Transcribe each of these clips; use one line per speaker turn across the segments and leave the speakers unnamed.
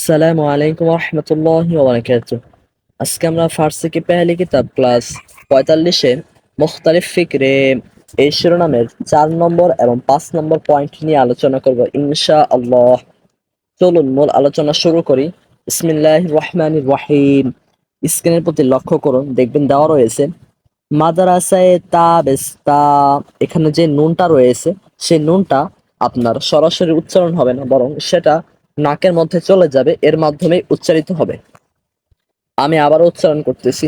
আসসালামু আলাইকুম রহমতুল্লাহি ওবরাকাতু আজকে আমরা ফার্সি কি পেহলি কিতাব ক্লাস পঁয়তাল্লিশে মুখতালিফ ফিকরে এই শিরোনামের চার নম্বর এবং পাঁচ নম্বর পয়েন্ট নিয়ে আলোচনা করব ইনশা আল্লাহ চলুন, মূল আলোচনা শুরু করি। ইসমিল্লাহ রহমান রহিম। স্ক্রিনের প্রতি লক্ষ্য করুন, দেখবেন দেওয়া রয়েছে, মাদ্রাসায় তা বেস্তা এখানে যে নুনটা রয়েছে, সেই নুনটা আপনার সরাসরি উচ্চারণ হবে না, বরং সেটা নাকের মধ্যে চলে যাবে, এর মাধ্যমে উচ্চারিত হবে। আমি আবার উচ্চারণ করতেছি।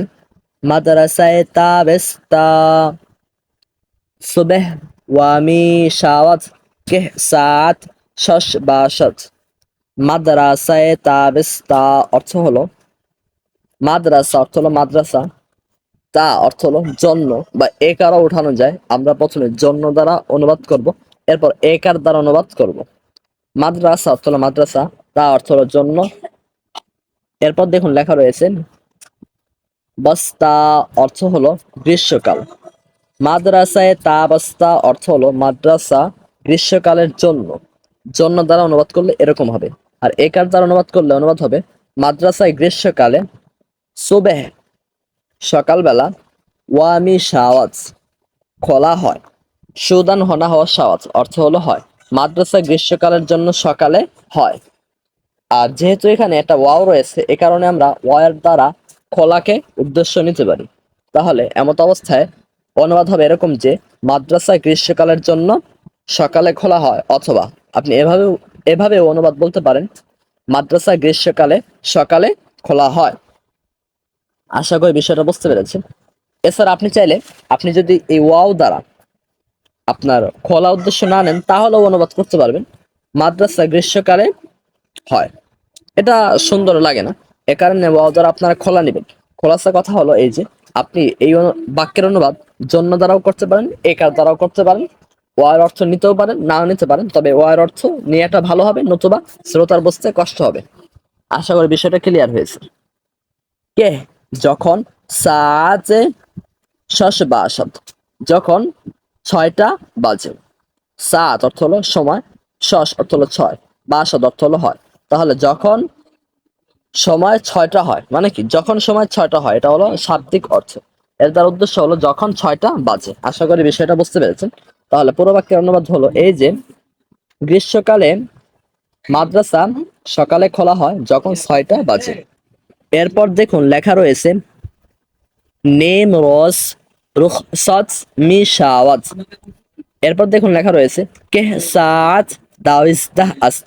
মাদ্রাসায় তা বেস্তা সুবেহ ওয়ামি শাওয়াত কেহ সাত, শশ বাসত মাদ্রাসায় তা অর্থ হলো, মাদ্রাসা অর্থ হলো মাদ্রাসা। তা অর্থ হলো জন্য, বা একারও উঠানো যায়। আমরা প্রথমে জন্য দ্বারা অনুবাদ করব, এরপর একার দ্বারা অনুবাদ করব। মাদ্রাসা অর্থ হলো মাদ্রাসা, তা অর্থ হলো জন্য। এরপর দেখুন লেখা রয়েছে, বস্তা অর্থ হলো গ্রীষ্মকাল। মাদ্রাসায় তা বস্তা অর্থ হলো মাদ্রাসা গ্রীষ্মকালের জন্য। জন্য দ্বারা অনুবাদ করলে এরকম হবে। আর একার দ্বারা অনুবাদ করলে অনুবাদ হবে? মাদ্রাসায় গ্রীষ্মকালে সুবেহ, সকালবেলা ওয়ামি শাওয়াজ খোলা হয়। সুদান হনা হওয়া শাওয়াজ অর্থ হলো হয়। মাদ্রাসা গ্রীষ্মকালের জন্য সকালে হয়। আর যেহেতু এখানে একটা ওয়াও রয়েছে, এ কারণে আমরা ওয়ার দ্বারা খোলাকে উদ্দেশ্য নিতে পারি। তাহলে এমত অবস্থায় অনুবাদ হবে এরকম যে, মাদ্রাসা গ্রীষ্মকালের জন্য সকালে খোলা হয়, অথবা আপনি এভাবে এভাবে অনুবাদ বলতে পারেন, মাদ্রাসা গ্রীষ্মকালে সকালে খোলা হয়। আশা করি বিষয়টা বুঝতে পেরেছেন। এছাড়া আপনি চাইলে, আপনি যদি এই ওয়াও দ্বারা আপনার খোলা উদ্দেশ্য না নেন, তাহলেও অনুবাদ করতে পারবেন। মাদ্রাসা গ্রীষ্মকালে হয়। এটা সুন্দর লাগে না। এ কারণে ওয়াও দ্বারা আপনারা খোলা নেবেন। খোলাসা কথা হলো এই যে, আপনি এই বাক্যের অনুবাদ জন্য দ্বারাও করতে পারেন একার দ্বারাও করতে পারেন, ওয়ার অর্থ নিতেও পারেন, নাও নিতে পারেন, তবে ওয়ার অর্থ নেওয়াটা ভালো হবে, নতুবা শ্রোতার বুঝতে কষ্ট হবে। আশা করি বিষয়টা ক্লিয়ার হয়েছে। কে? যখন সাজে শশ বাসদ যখন ছয়টা বাজে। সাত অর্থ হলো সময় শশ অর্থ হলো ছয় বা বাসদ অর্থ হলো হয়। তাহলে যখন সময় ছয়টা হয় মানে কি? যখন সময় ছয়টা হয়, এটা হলো শাব্দিক অর্থ। এর দ্বারা উদ্দেশ্য হলো যখন ছয়টা বাজে। আশা করি বিষয়টা বুঝতে পেরেছেন। তাহলে পুরো বাক্যের অনুবাদ হলো এই যে, গ্রীষ্মকালে মাদ্রাসা সকালে খোলা হয় যখন ছয়টা বাজে। এরপর দেখুন লেখা রয়েছে, নেম রস রুখসাত মি শাওয়াত এরপর দেখুন লেখা রয়েছে কে সাত আস্ত।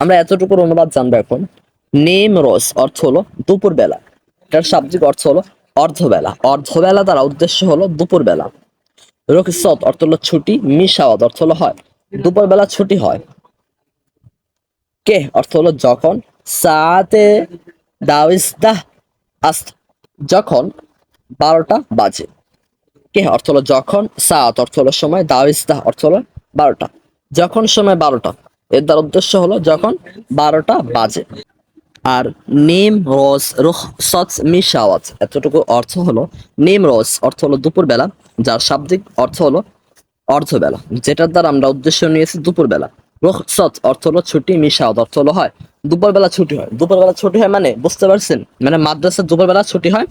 আমরা এতটুকুর অনুবাদ জানব এখন। নেম রস অর্থ হলো দুপুর বেলা এটার শাব্দিক অর্থ হলো অর্ধবেলা। অর্ধবেলা দ্বারা উদ্দেশ্য হলো দুপুর বেলা রকিসত অর্থ হলো ছুটি, মিশাওয়াত অর্থ হলো হয়। দুপুর বেলা ছুটি হয়। কে অর্থ হলো যখন। সাতে দাওইস্তাহ আস্ত। যখন বারোটা বাজে। কে? অর্থ হলো যখন সাত, অর্থ হলো সময় দাওইস্তাহ অর্থ হলো বারোটা। যখন সময় বারোটা। এর দ্বারা উদ্দেশ্য হলো যখন বারোটা বাজে। আর নিম, রোজ রুখ সৎ মিশাওয়াত এতটুকু অর্থ হলো নিম, রোজ, অর্থ হলো দুপুরবেলা, যার শাব্দিক অর্থ হলো অর্ধবেলা। যেটার দ্বারা আমরা উদ্দেশ্য নিয়েছি দুপুরবেলা। রুখ সৎ অর্থ হলো ছুটি মিশাওয়াত অর্থ হলো হয়। দুপুরবেলা ছুটি হয়। দুপুরবেলা ছুটি হয় মানে বুঝতে পারছেন? মানে মাদ্রাসার দুপুরবেলা ছুটি হয়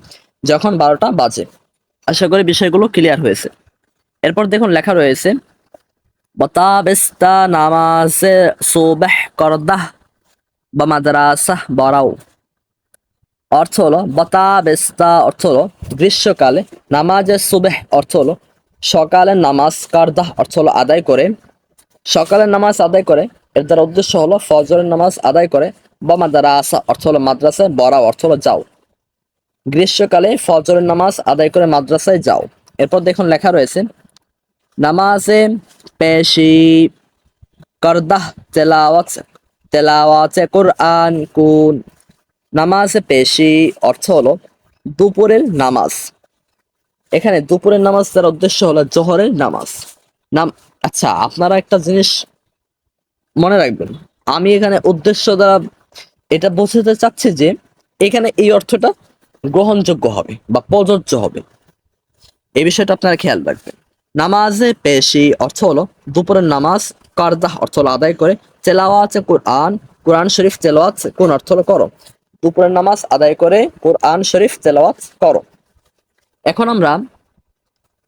যখন বারোটা বাজে। আশা করি বিষয়গুলো ক্লিয়ার হয়েছে। এরপর দেখুন লেখা রয়েছে, বতাবেস্তা নামাজে সোবেহ করদাহ বা মাদ্রাসাহ বরাও। অর্থ হলো বতাবেস্তা, অর্থ হলো গ্রীষ্মকালে। নামাজে সুবেহ অর্থ হলো সকালে নামাজ কারদাহ, অর্থ হলো আদায় করে। সকালের নামাজ আদায় করে এর দ্বারা উদ্দেশ্য হলো ফজরের নামাজ আদায় করে বা মাদ্রাসা অর্থ হলো মাদ্রাসায় বরাও, অর্থ হলো যাও। গ্রীষ্মকালে ফজরের নামাজ আদায় করে মাদ্রাসায় যাও। এরপর দেখুন লেখা রয়েছে, নামাজে পেশি করদাহ তেলাওয়াত, তেলাওয়াতে কোরআন কুন। নামাজে পেশি, অর্থ হলো দুপুরের নামাজ। এখানে দুপুরের নামাজ তার উদ্দেশ্য হলো জোহরের নামাজ। নাম আচ্ছা আপনারা একটা জিনিস মনে রাখবেন, আমি এখানে উদ্দেশ্য দ্বারা এটা বোঝাতে চাচ্ছি যে এখানে এই অর্থটা গ্রহণযোগ্য হবে বা প্রযোজ্য হবে। এই বিষয়টা আপনারা খেয়াল রাখবেন। নামাজে পেশি অর্থ হলো দুপুরের নামাজ, কারদাহ অর্থ হলো আদায় করে, তেলাওয়াতে কোরআন কোরআন শরীফ তেলাওয়াত কোন অর্থ হলো করো। দুপুরের নামাজ আদায় করে, কোরআন শরীফ তেলাওয়াত করো। এখন আমরা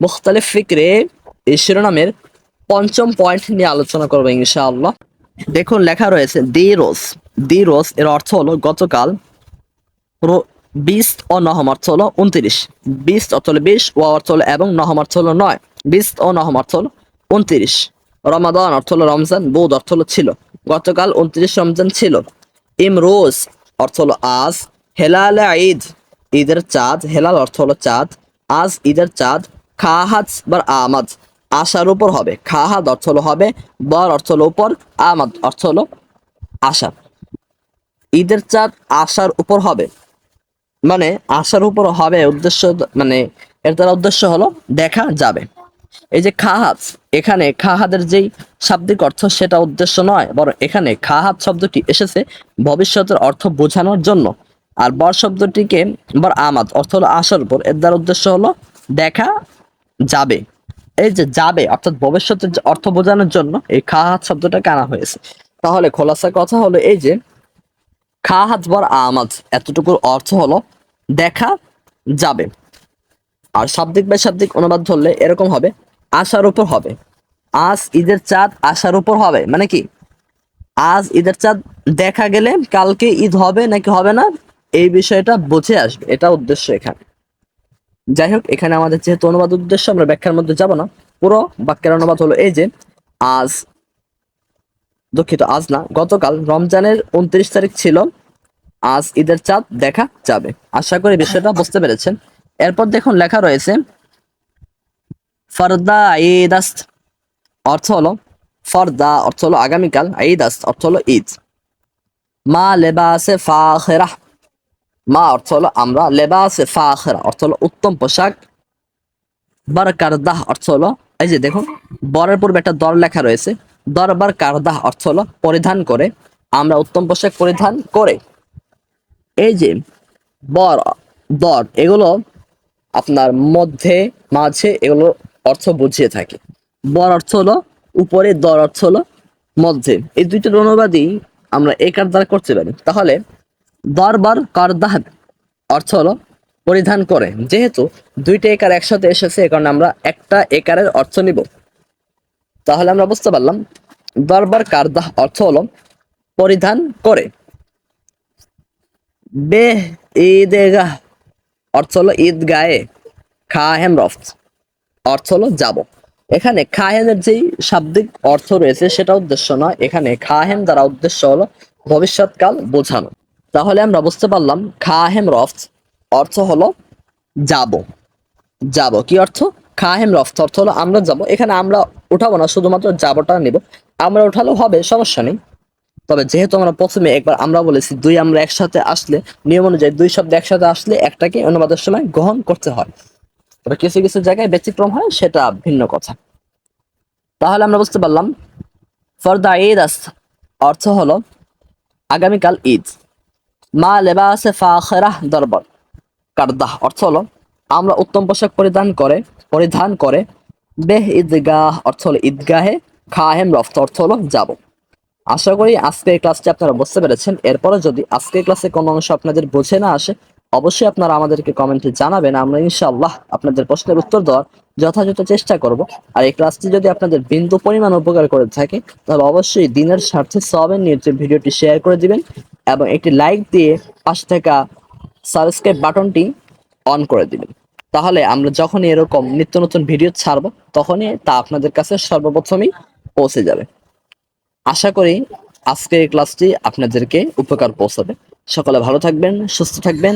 মুখতালিফ ফিকরে এই শিরোনামের পঞ্চম পয়েন্ট নিয়ে আলোচনা করব ইনশাআল্লাহ। দেখুন লেখা রয়েছে দি রোজ দি রোজ এর অর্থ হলো গতকাল বিশ ও নহম অর্থ হলো উনত্রিশ বিশ অর্থ হলো বিশ ও অর্থ হলো এবং নহম অর্থ হলো নয় বিশ ও নহম অর্থ হলো উনত্রিশ রমাদান অর্থ হলো রমজান বৌদ অর্থ হলো ছিল গতকাল উনত্রিশ রমজান ছিল ইমরোজ অর্থ হলো আজ হেলাল ঈদ ঈদের চাঁদ হেলাল অর্থ হলো চাঁদ আজ ঈদের চাঁদ খাহাদ বা আমাদ আশার উপর হবে। খা খাহাদ অর্থ হলো হবে, বর অর্থ হলো উপর, আমাদ অর্থ হলো আশা। ঈদের চাঁদ আশার উপর হবে। মানে আশার উপর হবে উদ্দেশ্য মানে এর দ্বারা উদ্দেশ্য হলো দেখা যাবে। এই যে খাহাত এখানে খাহাদের যেই শাব্দিক অর্থ সেটা উদ্দেশ্য নয়, বরং এখানে খাহাত শব্দটি এসেছে ভবিষ্যতের অর্থ বোঝানোর জন্য। আর বর শব্দটিকে, বর আমাদ অর্থ হলো আশার উপর, এর দ্বারা উদ্দেশ্য হলো দেখা যাবে। এই যে যাবে, অর্থাৎ ভবিষ্যতের যে অর্থ বোঝানোর জন্য এই খাহাত শব্দটাকে আনা হয়েছে। তাহলে খোলাসা কথা হলো এই যে খাহাত বর আমাজ এতটুকুর অর্থ হলো দেখা যাবে। আর শাব্দিক বা শাব্দিক অনুবাদ ধরলে এরকম হবে, আশার উপর হবে। আজ ঈদের চাঁদ আশার উপর হবে মানে কি? আজ ঈদের চাঁদ দেখা গেলে কালকে ঈদ হবে নাকি হবে না? এই বিষয়টা বুঝে আসবে, এটা উদ্দেশ্য এখানে। যাই হোক এখানে আমাদের যেহেতু অনুবাদ উদ্দেশ্য, আমরা ব্যাখ্যার মধ্যে যাব না। পুরো বাক্যের অনুবাদ হলো এই যে, আজ, দুঃখিত, আজ না, গতকাল রমজানের উনত্রিশ তারিখ ছিল। আজ ঈদের চাঁদ দেখা যাবে। আশা করি বিষয়টা বুঝতে পেরেছেন। এরপর দেখুন লেখা রয়েছে, ফরদা ঈদাস্ত অর্থ হলো ফরদা, অর্থ হলো আগামীকাল ঈদাস্ত অর্থ হলো ঈদ। মা লেবাসে ফাখেরা মা অর্থ হলো আমরা লেবাস ফাখেরা অর্থ হলো উত্তম পোশাক। বারকারদাহ অর্থ হলো, এই যে দেখুন, বরের পূর্বে একটা দর লেখা রয়েছে। দরবার কারদাহ অর্থ হলো পরিধান করে। আমরা উত্তম পোশাক পরিধান করে। এই যে বর, দর, এগুলো আপনার মধ্যে, মাঝে এগুলো অর্থ বুঝিয়ে থাকে। বর অর্থ হলো উপরে, দর অর্থ হলো মধ্যে। এই দুইটার অনুবাদই আমরা একার দ্বারা করতে পারি? তাহলে দরবার করদাহ অর্থ হলো পরিধান করে। যেহেতু দুইটা একার একসাথে এসেছে, এ কারণে আমরা একটা একারের অর্থ নিব। তাহলে আমরা বুঝতে পারলাম, দরবার কারদাহ অর্থ হলো পরিধান করে। বে ঈদেগাহ, অর্থ হলো ঈদ ঈদগায়ে খাহেম রফত, অর্থ হলো যাব। এখানে খাহেমের যেই শাব্দিক অর্থ রয়েছে, সেটা উদ্দেশ্য নয়। এখানে খাহেম দ্বারা উদ্দেশ্য হলো ভবিষ্যৎকাল বোঝানো। তাহলে আমরা বুঝতে পারলাম খাহেম রফত অর্থ হলো যাব। যাব। কি অর্থ? খাহেম রফত অর্থ হলো আমরা যাব। এখানে আমরা উঠাবো না, শুধুমাত্র যাবোটা নিব। আমরা উঠালেও হবে, সমস্যা নেই। তবে যেহেতু আমরা প্রথমে একবার আমরা বলেছি দুই আমরা একসাথে আসলে, নিয়ম অনুযায়ী দুই শব্দ একসাথে আসলে একটাকে অনুবাদের সময় গ্রহণ করতে হয়। তবে কিছু কিছু জায়গায় ব্যতিক্রম হয়, সেটা ভিন্ন কথা। তাহলে আমরা বুঝতে পারলাম ফর দ্য ঈদ অর্থ হলো আগামীকাল ঈদ। মা লেবাসে ফাখেরাহ দরবার। কারদাহ অর্থ হলো, আমরা উত্তম পোশাক পরিধান করে পরিধান করে, বেহ ঈদগাহ, অর্থ হলো ঈদগাহে খাহেম রফত, অর্থ হলো যাব। আশা করি আজকের ক্লাসটি আপনারা বুঝতে পেরেছেন। এরপরে যদি আজকের ক্লাসে কোনো অংশ আপনাদের বুঝে না আসে অবশ্যই আপনারা আমাদেরকে কমেন্টে জানাবেন। আমরা ইনশাআল্লাহ আপনাদের প্রশ্নের উত্তর দেওয়ার যথাযথ চেষ্টা করব। আর এই ক্লাসটি যদি আপনাদের বিন্দু পরিমাণ উপকার করে থাকে, তাহলে অবশ্যই দিনের স্বার্থে সবের নিয়ে ভিডিওটি শেয়ার করে দিবেন এবং একটি লাইক দিয়ে পাশে থাকা সাবস্ক্রাইব বাটনটি অন করে দিবেন। তাহলে আমরা যখনই এরকম নিত্য নতুন ভিডিও ছাড়বো, তখনই তা আপনাদের কাছে সর্বপ্রথমেই পৌঁছে যাবে। আশা করি আজকের এই ক্লাসটি আপনাদেরকে উপকার পৌঁছাবে। সকলে ভালো থাকবেন, সুস্থ থাকবেন।